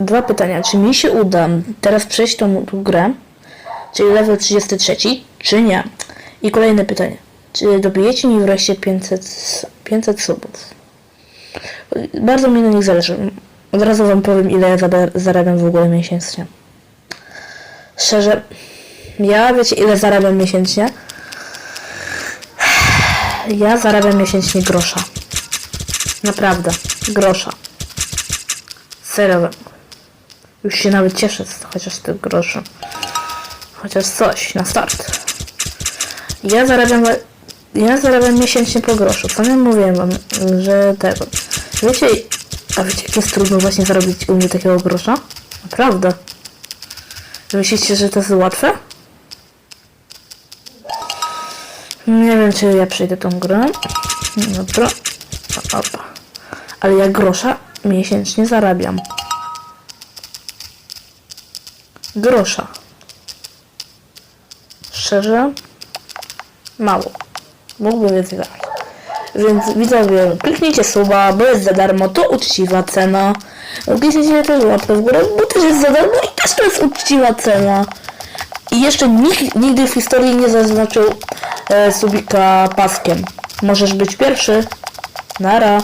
dwa pytania. Czy mi się uda teraz przejść tą, grę, czyli level 33, czy nie? I kolejne pytanie. Czy dobijecie mi wreszcie 500, s- 500 subów? Bardzo mi na nich zależy. Od razu wam powiem, ile ja zarabiam w ogóle miesięcznie. Szczerze, ja wiecie, ile zarabiam miesięcznie? Ja zarabiam miesięcznie grosza. Naprawdę, grosza. Serio. Już się nawet cieszę chociaż tych groszy. Chociaż coś na start. Ja zarabiam, ja zarabiam miesięcznie po groszu. Nie mówiłem wam, że tego. Wiecie, a wiecie jak jest trudno właśnie zarobić u mnie takiego grosza? Naprawdę. Myślicie, że to jest łatwe? Nie wiem, czy ja przejdę tą grę. Dobra. Opa. Ale ja grosza miesięcznie zarabiam. Grosza. Szczerze, mało. Mógłbym więcej zarobić. Więc widzowie, kliknijcie suba, bo jest za darmo, to uczciwa cena. Kliknijcie też łapkę w górę, bo też jest za darmo i też to jest uczciwa cena. I jeszcze nikt nigdy w historii nie zaznaczył e, subika paskiem. Możesz być pierwszy. Nara.